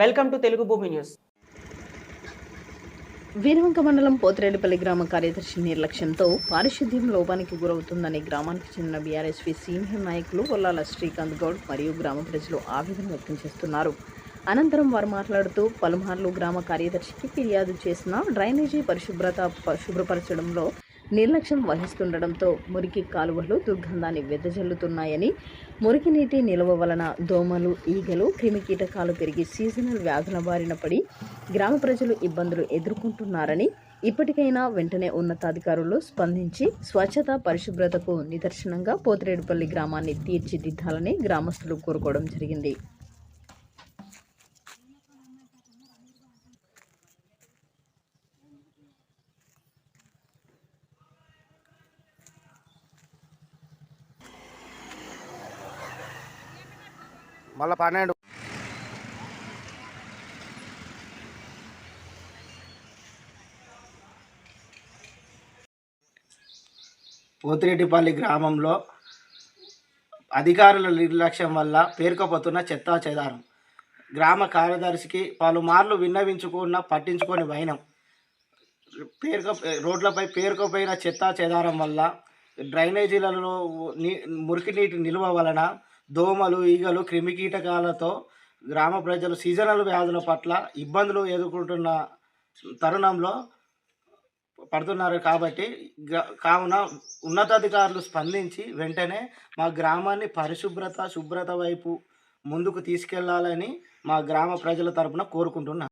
Welcome to Telugu భూమి news. Veeravanka మండలం పోతిరెడ్డిపల్లి గ్రామ కార్యదర్శి నిర్లక్ష్యంతో పారిశుద్ధ్యం లోపానికి గురవుతుందని గ్రామానికి చెందిన బీఆర్ఎస్పీ సీనియర్ నాయకులు వల్లాల శ్రీకాంత్ గౌడ్ మరియు గ్రామ ప్రజలు ఆవేదన వ్యక్తం చేస్తున్నారు. అనంతరం వారు మాట్లాడుతూ పలుమార్లు గ్రామ కార్యదర్శికి ఫిర్యాదు చేసిన డ్రైనేజీ పరిశుభ్రత శుభ్రపరచడంలో నిర్లక్ష్యం వహిస్తుండటంతో మురికి కాలువలు దుర్గంధాన్ని వెదజల్లుతున్నాయని మురికి నీటి నిల్వ వలన దోమలు ఈగలు క్రిమికీటకాలు పెరిగి సీజనల్ వ్యాధుల బారిన పడి గ్రామ ప్రజలు ఇబ్బందులు ఎదుర్కొంటున్నారని ఇప్పటికైనా వెంటనే ఉన్నతాధికారులు స్పందించి స్వచ్ఛత పరిశుభ్రతకు నిదర్శనంగా పోతిరేడుపల్లి గ్రామాన్ని తీర్చిదిద్దాలని గ్రామస్తులు కోరుకోవడం జరిగింది. మళ్ళీ పన్నెండు. పోతిరెడ్డిపల్లి గ్రామంలో అధికారుల నిర్లక్ష్యం వల్ల పేరుకపోతున్న చెత్తా చెదారం. గ్రామ కార్యదర్శికి పలుమార్లు విన్నవించుకున్న పట్టించుకొని వైనం. పేరుక రోడ్లపై పేరుకుపోయిన చెత్తా చెదారం వల్ల డ్రైనేజీలలో నీ మురికి నీటి నిల్వ వలన దోమలు ఈగలు క్రిమికీటకాలతో గ్రామ ప్రజలు సీజనల్ వ్యాధుల పట్ల ఇబ్బందులు ఎదుర్కొంటున్న తరుణంలో పడుతున్నారు కాబట్టి కావున ఉన్నతాధికారులు స్పందించి వెంటనే మా గ్రామాన్ని పరిశుభ్రత శుభ్రత వైపు ముందుకు తీసుకెళ్ళాలని మా గ్రామ ప్రజల తరపున కోరుకుంటున్నాను